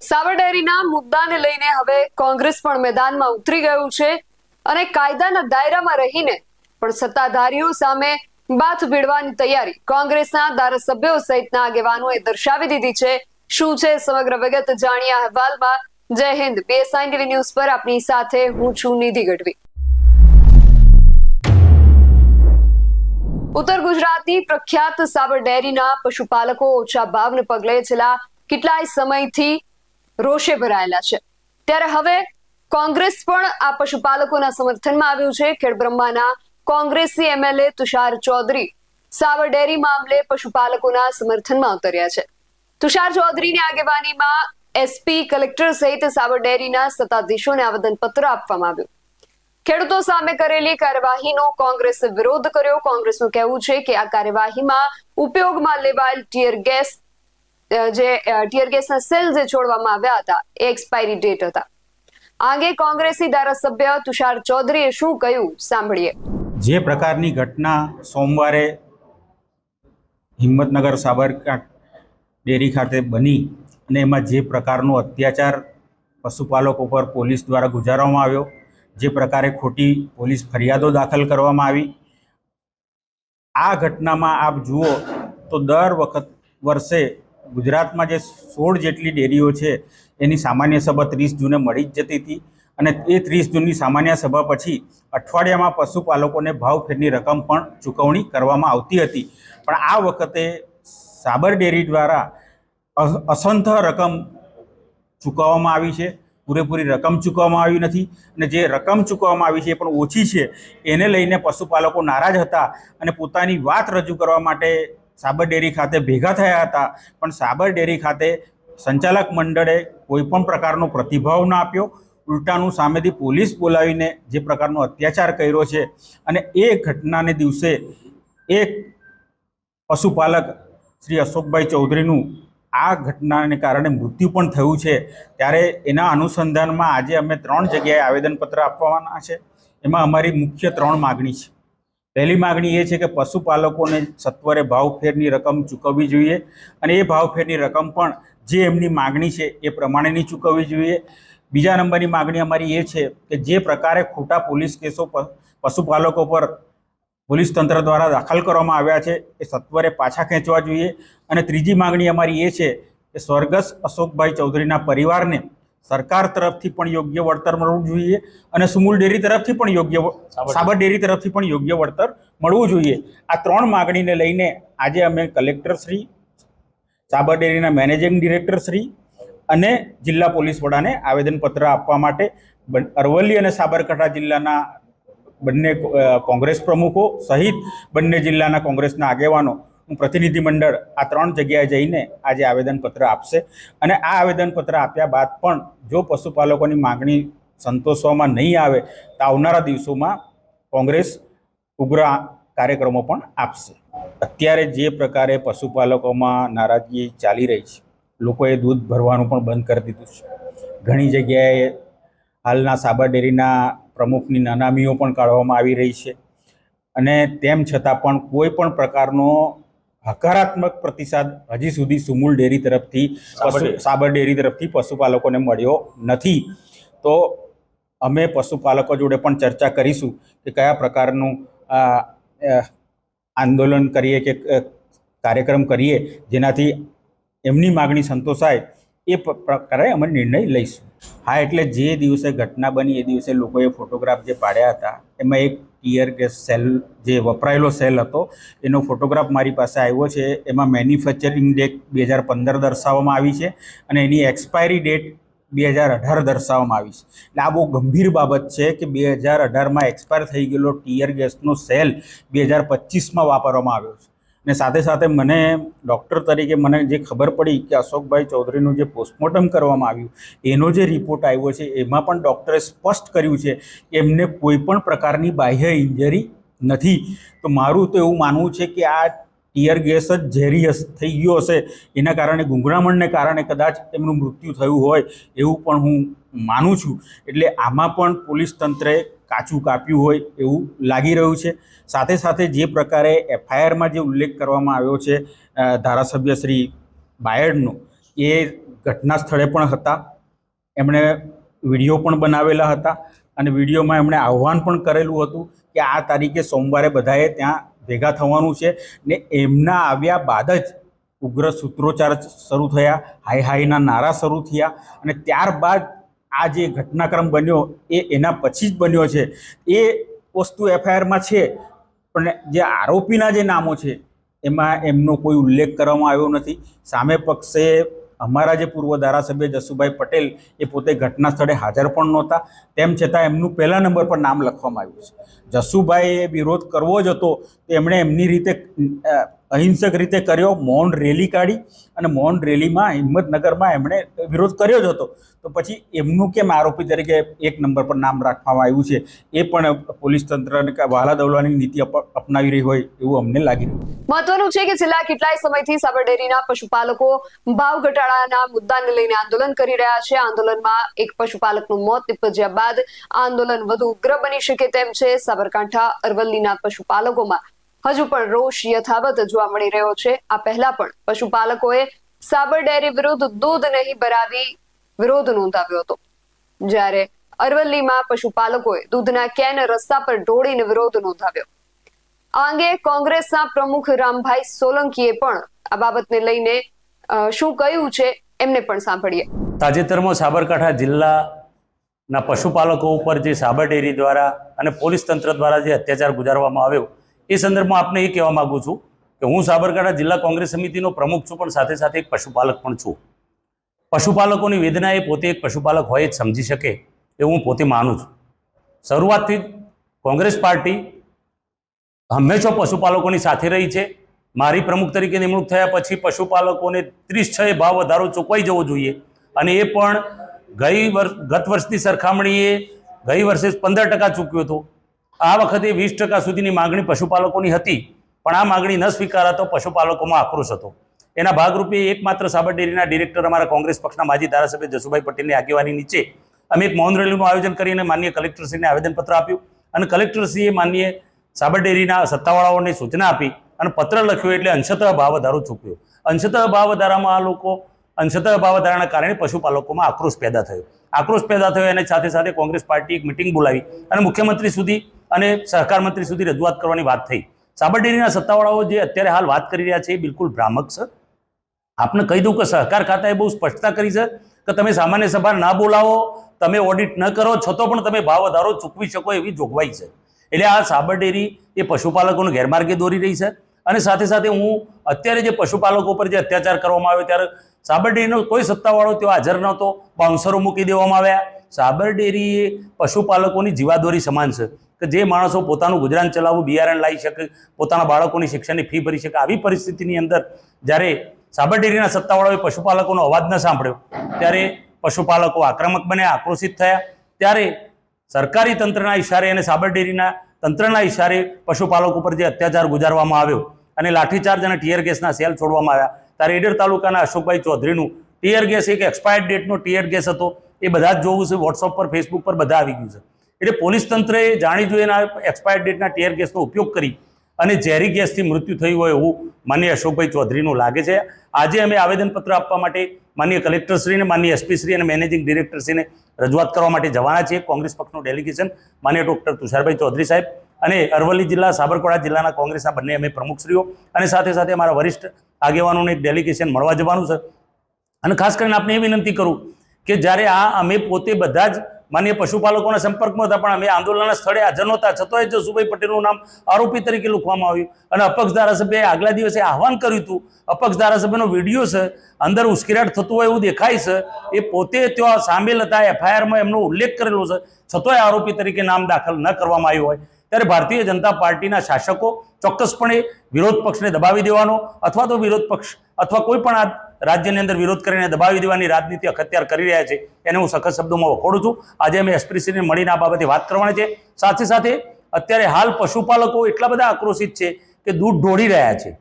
સાબરડેરીના મુદ્દાને લઈને હવે કોંગ્રેસ પણ મેદાનમાં ઉતરી ગયું છે અને કાયદાના દાયરામાં રહીને પણ સત્તાધારીઓ સામે બાથ ભીડવાની તૈયારી કોંગ્રેસના ધારાસભ્યો સહિતના આગેવાનોએ દર્શાવી દીધી છે. શું છે સમગ્ર વિગત જાણીએ અહેવાલમાં. જય હિન્દ બીએસઆઈ ટીવી ન્યૂઝ પર આપની સાથે હું છું નિધિ ગઢવી. ઉત્તર ગુજરાતની પ્રખ્યાત સાબર ડેરીના પશુપાલકો ઓછા ભાવને પગલે છેલ્લા કેટલાય સમયથી રોષે ભરાયેલા છે. ત્યારે હવે કોંગ્રેસ પણ આ પશુપાલકોના સમર્થનમાં આવ્યું છે. ખેડબ્રહ્માના કોંગ્રેસી એમએલએ તુષાર ચૌધરી સાવર ડેરી મામલે પશુપાલકોના સમર્થનમાં ઉતર્યા છે. તુષાર ચૌધરીની આગેવાનીમાં એસપી કલેક્ટર સહિત સાવર ડેરીના સત્તાધીશોને આવેદનપત્ર આપવામાં આવ્યું. ખેડૂતો સામે કરેલી કાર્યવાહીનો કોંગ્રેસે વિરોધ કર્યો. કોંગ્રેસનું કહેવું છે કે આ કાર્યવાહીમાં ઉપયોગમાં લેવાયેલ ટીયર ગેસ જે ટીયર ગેસના સેલ જે છોડવામાં આવ્યા હતા, એ એક્સપાયરી ડેટ હતા. આ અંગે કોંગ્રેસી ધારાસભ્ય તુષાર ચૌધરીએ શું કહ્યું? સાંભળીએ. જે પ્રકારની ઘટના સોમવારે હિંમતનગર સાબરકાંઠ ડેરી ખાતે બની અને એમાં જે પ્રકારનો અત્યાચાર પશુપાલકો પર પોલીસ દ્વારા ગુજારવામાં આવ્યો, જે પ્રકારે ખોટી પોલીસ ફરિયાદો દાખલ કરવામાં આવી, આ ઘટનામાં આપ જુઓ તો દર વખત વર્ષે ગુજરાતમાં જે સોળ જેટલી ડેરીઓ છે, એની સામાન્ય સભા ત્રીસ જૂને મળી જ જતી હતી અને એ ત્રીસ જૂનની સામાન્ય સભા પછી અઠવાડિયામાં પશુપાલકોને ભાવફેરની રકમ પણ ચૂકવણી કરવામાં આવતી હતી. પણ આ વખતે સાબર ડેરી દ્વારા અસંથ રકમ ચૂકવવામાં આવી છે, પૂરેપૂરી રકમ ચૂકવવામાં આવી નથી અને જે રકમ ચૂકવવામાં આવી છે એ પણ ઓછી છે. એને લઈને પશુપાલકો નારાજ હતા અને પોતાની વાત રજૂ કરવા માટે સાબર ડેરી ખાતે ભેગા થયા હતા. પણ સાબર ડેરી ખાતે સંચાલક મંડળે કોઈ પણ પ્રકારનો પ્રતિભાવ ના આપ્યો. ઉલટાનું સામેથી પોલીસ બોલાવીને જે પ્રકારનો અત્યાચાર કર્યો છે અને એ ઘટનાને દિવસે એક પશુપાલક શ્રી અશોકભાઈ ચૌધરીનું આ ઘટનાને કારણે મૃત્યુ પણ થયું છે. ત્યારે એના અનુસંધાનમાં આજે અમે ત્રણ જગ્યાએ આવેદનપત્ર આપવાના છે. એમાં અમારી મુખ્ય ત્રણ માગણી છે. પહેલી માગણી એ છે કે પશુપાલકોને સત્વરે ભાવફેરની રકમ ચૂકવવી જોઈએ અને એ ભાવફેરની રકમ પણ જે એમની માગણી છે એ પ્રમાણેની ચૂકવવી જોઈએ. બીજા નંબરની માગણી અમારી એ છે કે જે પ્રકારે ખોટા પોલીસ કેસો પશુપાલકો પર પોલીસ તંત્ર દ્વારા દાખલ કરવામાં આવ્યા છે એ સત્વરે પાછા ખેંચવા જોઈએ. અને ત્રીજી માગણી અમારી એ છે કે સ્વર્ગસ્થ અશોકભાઈ ચૌધરીના પરિવારને સરકાર તરફથી પણ યોગ્ય વળતર મળવું જોઈએ અને સુમૂલ ડેરી તરફથી પણ યોગ્ય સાબર ડેરી તરફથી પણ યોગ્ય વળતર મળવું જોઈએ. આ ત્રણ માગણીને લઈને આજે અમે કલેક્ટર શ્રી સાબર ડેરીના મેનેજિંગ ડિરેક્ટર શ્રી અને જિલ્લા પોલીસ વડાને આવેદનપત્ર આપવા માટે અરવલ્લી અને સાબરકાંઠા જિલ્લાના બંને કોંગ્રેસ પ્રમુખો સહિત બંને જિલ્લાના કોંગ્રેસના આગેવાનો હું પ્રતિનિધિ મંડળ આ ત્રણ જગ્યાએ જઈને આજે આવેદનપત્ર આપશે. અને આ આવેદનપત્ર આપ્યા બાદ પણ જો પશુપાલકોની માગણી સંતોષવામાં નહીં આવે તો આવનારા દિવસોમાં કોંગ્રેસ ઉગ્ર કાર્યક્રમો પણ આપશે. અત્યારે જે પ્રકારે પશુપાલકોમાં નારાજગી ચાલી રહી છે, લોકોએ દૂધ ભરવાનું પણ બંધ કરી દીધું છે. ઘણી જગ્યાએ હાલના સાબર ડેરીના પ્રમુખની નાનામીઓ પણ કાઢવામાં આવી રહી છે. અને તેમ છતાં પણ કોઈ પણ પ્રકારનો હકારાત્મક પ્રતિસાદ હજી સુધી સુમૂલ ડેરી તરફથી સાબર ડેરી. તરફથી પશુપાલકોને મળ્યો નથી. તો અમે પશુપાલકો જોડે પણ ચર્ચા કરીશું કે કયા પ્રકારનું આંદોલન કરીએ કે કાર્યક્રમ કરીએ જેનાથી એમની માગણી સંતોષાય એ પ્રકારે અમે નિર્ણય લઈશું. હા એટલે જે દિવસે ઘટના બની એ દિવસે લોકોએ ફોટોગ્રાફ જે પાડ્યા હતા એમાં એક ટીયર ગેસ સેલ જે વપરાયેલો સેલ હતો, એનો ફોટોગ્રાફ મારી પાસે આવ્યો છે. એમાં મેન્યુફેક્ચરિંગ ડેટ બે હજાર પંદર દર્શાવવામાં આવી છે અને એની એક્સપાયરી ડેટ બે હજાર અઢાર દર્શાવવામાં આવી છે. એટલે આ બહુ ગંભીર બાબત છે કે બે હજાર અઢારમાં એક્સપાયર થઈ ગયેલો ટીયર ગેસનો સેલ બે હજાર પચીસમાં વાપરવામાં આવ્યો છે. અને સાથે સાથે મને ડૉક્ટર તરીકે મને જે ખબર પડી કે અશોકભાઈ ચૌધરીનું જે પોસ્ટમોર્ટમ કરવામાં આવ્યું, એનો જે રિપોર્ટ આવ્યો છે, એમાં પણ ડૉક્ટરે સ્પષ્ટ કર્યું છે કે એમને કોઈ પણ પ્રકારની બાહ્ય ઇન્જરી નથી. તો મારું તો એવું માનવું છે કે આ ટીયર ગેસ જ ઝેરી થઈ ગયો હશે. એના કારણે, ગુંગળામણને કારણે કદાચ એમનું મૃત્યુ થયું હોય એવું પણ હું માનું છું. એટલે આમાં પણ પોલીસ તંત્રએ કાચું કાપ્યું હોય એવું લાગી રહ્યું છે. સાથે સાથે જે પ્રકારે એફઆઈઆરમાં જે ઉલ્લેખ કરવામાં આવ્યો છે ધારાસભ્ય શ્રી બાયડનો, એ ઘટના સ્થળે પણ હતા. એમણે વીડિયો પણ બનાવેલા હતા અને વિડીયોમાં એમણે આહ્વાન પણ કરેલું હતું કે આ તારીખે સોમવારે બધાએ ત્યાં ભેગા થવાનું છે ને એમના આવ્યા બાદ જ ઉગ્ર સૂત્રોચ્ચાર શરૂ થયા હાઈ હાઈના નારા શરૂ થયા અને ત્યારબાદ આ જે ઘટનાક્રમ બન્યો એ એના પછી જ બન્યો છે. એ વસ્તુ એફઆઈઆરમાં છે, પણ જે આરોપીના જે નામો છે, એમાં એમનો કોઈ ઉલ્લેખ કરવામાં આવ્યો નથી. સામે પક્ષે અમારા જે પૂર્વ ધારાસભ્ય જસુભાઈ પટેલ એ પોતે ઘટના સ્થળે હાજર પણ નહોતા. તેમ છતાં એમનું પહેલા નંબર પર નામ લખવામાં આવ્યું છે. જસુભાઈએ વિરોધ કરવો જ હતો, તો એમણે એમની રીતે અહિંસક રીતે કર્યો, મૌન રેલી કાઢી અને મૌન રેલીમાં હિંમતનગરમાં એમણે વિરોધ કર્યો જ હતો. તો પછી એમનું કેમ આરોપી તરીકે એક નંબર પર નામ રાખવામાં આવ્યું છે, એ પણ પોલીસ તંત્રને વાલા દવલાની નીતિ અપનાવી રહી હોય એવું અમને લાગી રહ્યું મહત્વનું છે કે છેલ્લા કેટલાય સમયથી સાબરડેરીના પશુપાલકો ભાવ ઘટાડાના મુદ્દાને લઈને આંદોલન કરી રહ્યા છે. આંદોલનમાં એક પશુપાલકનું મોત નિપજ્યા બાદ આંદોલન વધુ ઉગ્ર બની શકે તેમ છે. સાબરકાંઠા અરવલ્લીના પશુપાલકોમાં હજુ પણ રોષ યથાવત જોવા મળી રહ્યો છે. આ પહેલા પણ પશુપાલકોએ સાબર ડેરી વિરુદ્ધ દૂધ નહીં ભરાવી વિરોધ નોંધાવ્યો હતો. જ્યારે અરવલ્લીમાં પશુપાલકોએ દૂધના કેન રસ્તા પર ઢોળીને વિરોધ નોંધાવ્યો. આ અંગે કોંગ્રેસના પ્રમુખ રામભાઈ સોલંકીએ પણ આ બાબતને લઈને શું કહ્યું છે એમને પણ સાંભળીએ. તાજેતરમાં સાબરકાંઠા જિલ્લાના પશુપાલકો ઉપર જે સાબર ડેરી દ્વારા અને પોલીસ તંત્ર દ્વારા જે અત્યાચાર ગુજારવામાં આવ્યો એ સંદર્ભમાં આપને એ કહેવા માગું છું કે હું સાબરકાંઠા જિલ્લા કોંગ્રેસ સમિતિનો પ્રમુખ છું, પણ સાથે સાથે એક પશુપાલક પણ છું. પશુપાલકોની વેદના એ પોતે એક પશુપાલક હોય જ સમજી શકે એવું હું પોતે માનું છું. શરૂઆતથી કોંગ્રેસ પાર્ટી હંમેશા પશુપાલકોની સાથે રહી છે. મારી પ્રમુખ તરીકે નિમણૂક થયા પછી પશુપાલકોને ત્રીસ છ એ ભાવ વધારો ચૂકવાઈ જવો જોઈએ. અને એ પણ ગઈ વર્ષ ગત વર્ષની સરખામણીએ ગઈ વર્ષે પંદર ટકા ચૂક્યો હતો. આ વખતે વીસ ટકા સુધીની માગણી પશુપાલકોની હતી, પણ આ માગણી ન સ્વીકારાતો પશુપાલકોમાં આક્રોશ હતો. એના ભાગરૂપે એકમાત્ર સાબર ડેરીના ડિરેક્ટર અમારા કોંગ્રેસ પક્ષના માજી ધારાસભ્ય જસુભાઈ પટેલની આગેવાની નીચે અમે એક મૌન રેલીનું આયોજન કરીને માન્ય કલેક્ટરશ્રીને આવેદનપત્ર આપ્યું. અને કલેક્ટરશ્રીએ માન્ય સાબર ડેરીના સત્તાવાળાઓને સૂચના આપી અને પત્ર લખ્યો એટલે અંશતઃ ભાવ વધારો ચૂક્યો. અંશતઃ ભાવ વધારામાં આ લોકો, અંશતઃ ભાવ વધારાના કારણે પશુપાલકોમાં આક્રોશ પેદા થયો. આક્રોશ પેદા થયો અને સાથે સાથે કોંગ્રેસ પાર્ટી એક મિટિંગ બોલાવી અને મુખ્યમંત્રી સુધી અને સહકાર મંત્રી સુધી રજૂઆત કરવાની વાત થઈ. સાબર ડેરીના સત્તાવાળાઓ જે અત્યારે હાલ વાત કરી રહ્યા છે એ બિલકુલ ભ્રામક છે. આપને કહી દઉં કે સહકાર ખાતાએ બહુ સ્પષ્ટતા કરી છે કે તમે સામાન્ય સભા ના બોલાવો, તમે ઓડિટ ન કરો છતાં પણ તમે ભાવ વધારો ચૂકવી શકો એવી જોગવાઈ છે. એટલે આ સાબર ડેરી એ પશુપાલકોને ગેરમાર્ગે દોરી રહી છે અને સાથે સાથે હું અત્યારે જે પશુપાલકો પર જે અત્યાચાર કરવામાં આવ્યો ત્યારે સાબર ડેરીનો કોઈ સત્તાવાળો ત્યાં હાજર નહોતો બાઉન્સરો મૂકી દેવામાં આવ્યા. સાબર ડેરી એ પશુપાલકોની જીવાદોરી સમાન છે. કે જે માણસો પોતાનું ગુજરાન ચલાવવું બિયારણ લાવી શકે, પોતાના બાળકોની શિક્ષણની ફી ભરી શકે, આવી પરિસ્થિતિની અંદર જ્યારે સાબર ડેરીના સત્તાવાળાઓએ પશુપાલકોનો અવાજ ન સાંભળ્યો, ત્યારે પશુપાલકો આક્રમક બન્યા, આક્રોશિત થયા. ત્યારે સરકારી તંત્રના ઇશારે અને સાબર ડેરીના તંત્રના ઇશારે પશુપાલકો ઉપર જે અત્યાચાર ગુજારવામાં આવ્યો અને લાઠીચાર્જ અને ટીયર ગેસના સેલ છોડવામાં આવ્યા. ત્યારે ઈડર તાલુકાના અશોકભાઈ ચૌધરીનું ટીયર ગેસ, એક એક્સપાયર્ડ ડેટનો ટીયર ગેસ હતો, એ બધા જ જોવું છે વોટ્સઅપ પર ફેસબુક પર બધા આવી ગયું છે. એટલે પોલીસ તંત્રએ જાણી જોઈને એક્સપાયર ડેટના ટેર ગેસનો ઉપયોગ કરી અને ઝેરી ગેસથી મૃત્યુ થયું હોય એવું માન્ય અશોકભાઈ ચૌધરીનું લાગે છે. આજે અમે આવેદનપત્ર આપવા માટે માન્ય કલેક્ટરશ્રીને, માન્ય એસપીશ્રી અને મેનેજિંગ ડિરેક્ટરશ્રીને રજૂઆત કરવા માટે જવાના છીએ. કોંગ્રેસ પક્ષનું ડેલિગેશન માન્ય ડૉક્ટર તુષારભાઈ ચૌધરી સાહેબ અને અરવલ્લી જિલ્લા, સાબરકાંઠા જિલ્લાના કોંગ્રેસના બંને અમે પ્રમુખશ્રીઓ અને સાથે સાથે અમારા વરિષ્ઠ આગેવાનોને એક ડેલિગેશન મળવા જવાનું છે. અને ખાસ કરીને આપને એ વિનંતી કરું કે જ્યારે આ અમે પોતે બધા જ માન્ય પશુપાલકોના સંપર્કમાં હતા, પણ અમે આંદોલનના સ્થળે હાજર નહોતા. છતાંય જસુભાઈ પટેલનું નામ આરોપી તરીકે લખવામાં આવ્યું. અને અપક્ષ ધારાસભ્યએ આગલા દિવસે આહવાન કર્યું હતું, અપક્ષ ધારાસભ્યનો વીડિયો છે, અંદર ઉશ્કેરાટ થતું હોય એવું દેખાય છે, એ પોતે ત્યાં સામેલ હતા, એફઆઈઆરમાં એમનો ઉલ્લેખ કરેલો છે, છતાંય આરોપી તરીકે નામ દાખલ ન કરવામાં આવ્યું હોય. ત્યારે ભારતીય જનતા પાર્ટીના શાસકો ચોક્કસપણે વિરોધ પક્ષને દબાવી દેવાનો અથવા તો વિરોધ પક્ષ અથવા કોઈ પણ આ રાજ્યની અંદર વિરોધ કરીને દબાવી દેવાની રાજનીતિ અખત્યાર કરી રહ્યા છે એને હું સખત શબ્દોમાં વખોડું છું. આજે અમે એસપીસીને મળીને આ બાબતે વાત કરવાની છે. સાથે સાથે અત્યારે હાલ પશુપાલકો એટલા બધા આક્રોશિત છે કે દૂધ ઢોળી રહ્યા છે.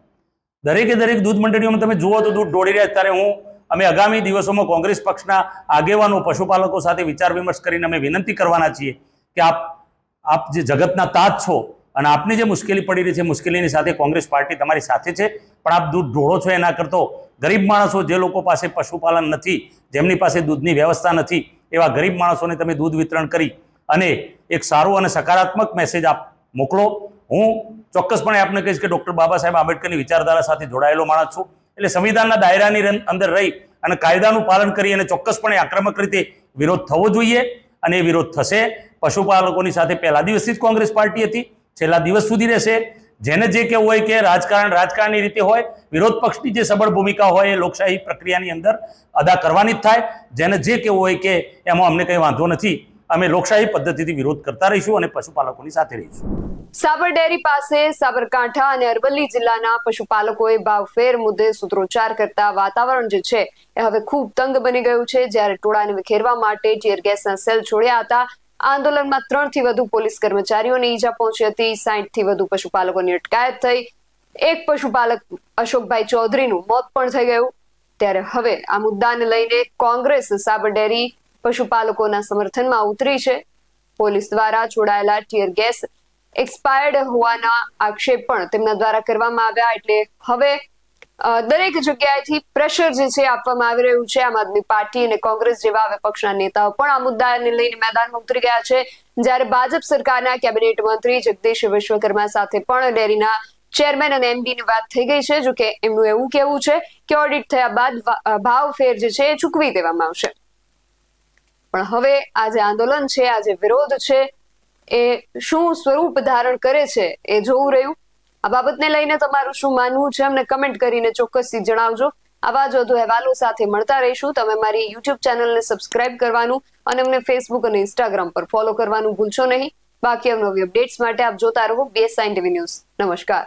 દરેકે દરેક દૂધ મંડળીઓમાં તમે જુઓ તો દૂધ ઢોળી રહ્યા ત્યારે હું, અમે આગામી દિવસોમાં કોંગ્રેસ પક્ષના આગેવાનો પશુપાલકો સાથે વિચાર વિમર્શ કરીને અમે વિનંતી કરવાના છીએ કે આપ આપ જે જગતના તાજ છો અને આપની જે મુશ્કેલી પડી રહી છે, મુશ્કેલીની સાથે કોંગ્રેસ પાર્ટી તમારી સાથે છે, પણ આપ દૂધ ઢોળો છો એના કરતો ગરીબ માણસો જે લોકો પાસે પશુપાલન નથી, જેમની પાસે દૂધની વ્યવસ્થા નથી, એવા ગરીબ માણસોને તમે દૂધ વિતરણ કરી અને એક સારો અને સકારાત્મક મેસેજ આપ મોકલો. હું ચોક્કસપણે આપને કહીશ કે ડૉક્ટર બાબા સાહેબ આંબેડકરની વિચારધારા સાથે જોડાયેલો માણસ છું. એટલે સંવિધાનના દાયરાની રન- અંદર રહી અને કાયદાનું પાલન કરી અને ચોક્કસપણે આક્રમક રીતે વિરોધ થવો જોઈએ અને એ વિરોધ થશે. પશુપાલકોની સાથે પહેલા દિવસથી જ કોંગ્રેસ પાર્ટી હતી, છેલ્લા દિવસ સુધી રહેશે. જેને જે કહેવું હોય કે રાજકારણ રાજકારણની રીતે હોય, વિરોધ પક્ષની જે સબળ ભૂમિકા હોય એ લોકશાહી પ્રક્રિયાની અંદર અદા કરવાની જ થાય. જેને જે કહેવું હોય કે એમાં અમને કંઈ વાંધો નથી, અમે લોકશાહી પદ્ધતિથી વિરોધ કરતા રહીશું અને પશુપાલકોની સાથે રહીશું. સાબર ડેરી પાસે સાબરકાંઠા અને અરવલ્લી જિલ્લાના પશુપાલકોએ ભાવફેર મુદ્દે સૂત્રોચ્ચાર કરતા વાતાવરણ જે છે, એ હવે ખૂબ તંગ બની ગયું છે. જ્યારે ટોળાને વિખેરવા માટે ટીયર ગેસના સેલ છોડ્યા હતા આંદોલનમાં ત્રણથી વધુ પોલીસ કર્મચારીઓને ઈજા પહોંચી હતી થી વધુ પશુપાલકોની અટકાયત થઈ. એક પશુપાલક, અશોકભાઈ ચૌધરીનું મોત પણ થઈ ગયું. ત્યારે હવે આ મુદ્દાને લઈને કોંગ્રેસ સાબર ડેરી પશુપાલકોના સમર્થનમાં ઉતરી છે. પોલીસ દ્વારા છોડાયેલા ટીયર ગેસ એક્સપાયર્ડ હોવાના આક્ષેપ પણ તેમના દ્વારા કરવામાં આવ્યા, એટલે હવે દરેક જગ્યાએથી પ્રેશર જે છે આપવામાં આવી રહ્યું છે. આમ આદમી પાર્ટી અને કોંગ્રેસ જેવા વિપક્ષના નેતાઓ પણ આ મુદ્દાને લઈને મેદાનમાં ઉતરી ગયા છે. જ્યારે ભાજપ સરકારના કેબિનેટ મંત્રી જગદીશ વિશ્વકર્મા સાથે પણ ડેરીના ચેરમેન અને એમડીની વાત થઈ ગઈ છે. જો કે એમનું એવું કેવું છે કે ઓડિટ થયા બાદ ભાવ ફેર જે છે એ ચૂકવી દેવામાં આવશે. પણ હવે આ જે આંદોલન છે, આ જે વિરોધ છે, એ શું સ્વરૂપ ધારણ કરે છે એ જોવું રહ્યું. આ બાબતને લઈને તમારું શું માનવું છે? અમને કમેન્ટ કરીને ચોક્કસથી જણાવજો. આવા જ વધુ અહેવાલો સાથે મળતા રહીશું. તમે મારી યુટ્યુબ ચેનલને સબસ્ક્રાઇબ કરવાનું અને અમને ફેસબુક અને ઇન્સ્ટાગ્રામ પર ફોલો કરવાનું ભૂલશો નહીં. બાકી અવનવી અપડેટ્સ માટે આપ જોતા રહો. બીએસઆઈ ટીવી ન્યૂઝ નમસ્કાર.